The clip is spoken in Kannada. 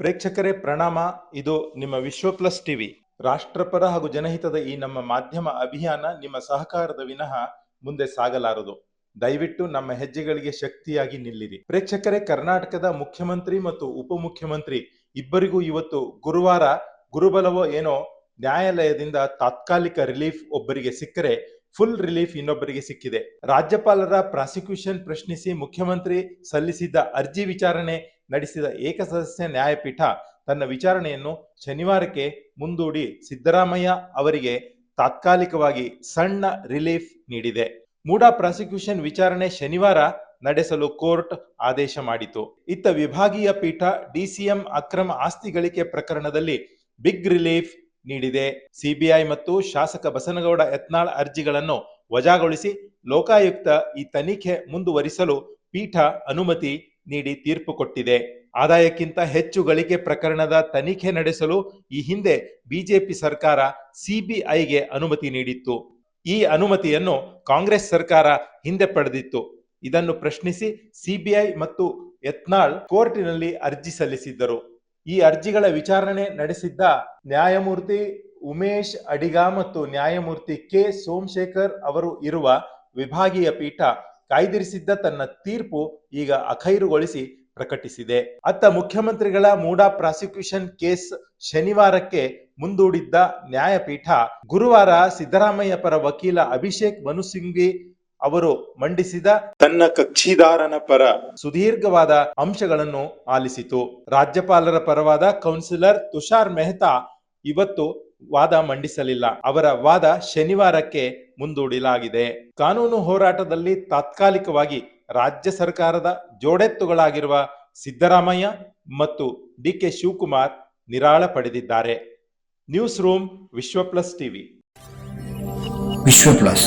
ಪ್ರೇಕ್ಷಕರೇ, ಪ್ರಣಾಮ. ಇದು ನಿಮ್ಮ ವಿಶ್ವ ಪ್ಲಸ್ ಟಿವಿ. ರಾಷ್ಟ್ರಪರ ಹಾಗೂ ಜನಹಿತದ ಈ ನಮ್ಮ ಮಾಧ್ಯಮ ಅಭಿಯಾನ ನಿಮ್ಮ ಸಹಕಾರದ ವಿನಃ ಮುಂದೆ ಸಾಗಲಾರದು. ದಯವಿಟ್ಟು ನಮ್ಮ ಹೆಜ್ಜೆಗಳಿಗೆ ಶಕ್ತಿಯಾಗಿ ನಿಲ್ಲಿರಿ. ಪ್ರೇಕ್ಷಕರೇ, ಕರ್ನಾಟಕದ ಮುಖ್ಯಮಂತ್ರಿ ಮತ್ತು ಉಪಮುಖ್ಯಮಂತ್ರಿ ಇಬ್ಬರಿಗೂ ಇವತ್ತು ಗುರುವಾರ ಗುರುಬಲವೋ ಏನೋ ನ್ಯಾಯಾಲಯದಿಂದ ತಾತ್ಕಾಲಿಕ ರಿಲೀಫ್ ಒಬ್ಬರಿಗೆ ಸಿಕ್ಕರೆ ಫುಲ್ ರಿಲೀಫ್ ಇನ್ನೊಬ್ಬರಿಗೆ ಸಿಕ್ಕಿದೆ. ರಾಜ್ಯಪಾಲರ ಪ್ರಾಸಿಕ್ಯೂಷನ್ ಪ್ರಶ್ನಿಸಿ ಮುಖ್ಯಮಂತ್ರಿ ಸಲ್ಲಿಸಿದ್ದ ಅರ್ಜಿ ವಿಚಾರಣೆ ನಡೆಸಿದ ಏಕಸದಸ್ಯ ನ್ಯಾಯಪೀಠ ತನ್ನ ವಿಚಾರಣೆಯನ್ನು ಶನಿವಾರಕ್ಕೆ ಮುಂದೂಡಿ ಸಿದ್ದರಾಮಯ್ಯ ಅವರಿಗೆ ತಾತ್ಕಾಲಿಕವಾಗಿ ಸಣ್ಣ ರಿಲೀಫ್ ನೀಡಿದೆ. ಮೂಡಾ ಪ್ರಾಸಿಕ್ಯೂಷನ್ ವಿಚಾರಣೆ ಶನಿವಾರ ನಡೆಸಲು ಕೋರ್ಟ್ ಆದೇಶ ಮಾಡಿತು. ಇತ್ತ ವಿಭಾಗೀಯ ಪೀಠ ಡಿಸಿಎಂ ಅಕ್ರಮ ಆಸ್ತಿ ಗಳಿಕೆ ಪ್ರಕರಣದಲ್ಲಿ ಬಿಗ್ ರಿಲೀಫ್ ನೀಡಿದೆ. ಸಿಬಿಐ ಮತ್ತು ಶಾಸಕ ಬಸನಗೌಡ ಯತ್ನಾಳ್ ಅರ್ಜಿಗಳನ್ನು ವಜಾಗೊಳಿಸಿ ಲೋಕಾಯುಕ್ತ ಈ ತನಿಖೆ ಮುಂದುವರಿಸಲು ಪೀಠ ಅನುಮತಿ ನೀಡಿ ತೀರ್ಪು ಕೊಟ್ಟಿದೆ. ಆದಾಯಕ್ಕಿಂತ ಹೆಚ್ಚು ಗಳಿಕೆ ಪ್ರಕರಣದ ತನಿಖೆ ನಡೆಸಲು ಈ ಹಿಂದೆ ಬಿಜೆಪಿ ಸರ್ಕಾರ ಸಿಬಿಐಗೆ ಅನುಮತಿ ನೀಡಿತ್ತು. ಈ ಅನುಮತಿಯನ್ನು ಕಾಂಗ್ರೆಸ್ ಸರ್ಕಾರ ಹಿಂದೆ ಪಡೆದಿತ್ತು. ಇದನ್ನು ಪ್ರಶ್ನಿಸಿ ಸಿಬಿಐ ಮತ್ತು ಯತ್ನಾಳ್ ಕೋರ್ಟಿನಲ್ಲಿ ಅರ್ಜಿ ಸಲ್ಲಿಸಿದ್ದರು. ಈ ಅರ್ಜಿಗಳ ವಿಚಾರಣೆ ನಡೆಸಿದ್ದ ನ್ಯಾಯಮೂರ್ತಿ ಉಮೇಶ್ ಅಡಿಗ ಮತ್ತು ನ್ಯಾಯಮೂರ್ತಿ ಕೆ ಸೋಮಶೇಖರ್ ಅವರು ಇರುವ ವಿಭಾಗೀಯ ಪೀಠ ಕಾಯ್ದಿರಿಸಿದ್ದ ತನ್ನ ತೀರ್ಪು ಈಗ ಅಖೈರುಗೊಳಿಸಿ ಪ್ರಕಟಿಸಿದೆ. ಅತ್ತ ಮುಖ್ಯಮಂತ್ರಿಗಳ ಮೂಡಾ ಪ್ರಾಸಿಕ್ಯೂಷನ್ ಕೇಸ್ ಶನಿವಾರಕ್ಕೆ ಮುಂದೂಡಿದ್ದ ನ್ಯಾಯಪೀಠ ಗುರುವಾರ ಸಿದ್ದರಾಮಯ್ಯ ಪರ ವಕೀಲ ಅಭಿಷೇಕ್ ಮನು ಸಿಂಘ್ವಿ ಅವರು ಮಂಡಿಸಿದ ತನ್ನ ಕಕ್ಷಿದಾರನ ಪರ ಸುದೀರ್ಘವಾದ ಅಂಶಗಳನ್ನು ಆಲಿಸಿತು. ರಾಜ್ಯಪಾಲರ ಪರವಾದ ಕೌನ್ಸಿಲರ್ ತುಷಾರ್ ಮೆಹ್ತಾ ಇವತ್ತು ವಾದ ಮಂಡಿಸಲಿಲ್ಲ. ಅವರ ವಾದ ಶನಿವಾರಕ್ಕೆ ಮುಂದೂಡಲಾಗಿದೆ. ಕಾನೂನು ಹೋರಾಟದಲ್ಲಿ ತಾತ್ಕಾಲಿಕವಾಗಿ ರಾಜ್ಯ ಸರ್ಕಾರದ ಜೋಡೆತ್ತುಗಳಾಗಿರುವ ಸಿದ್ದರಾಮಯ್ಯ ಮತ್ತು ಡಿ ಕೆ ಶಿವಕುಮಾರ್ ನಿರಾಳ ಪಡೆದಿದ್ದಾರೆ. News room Vishwa plus TV. Vishwa plus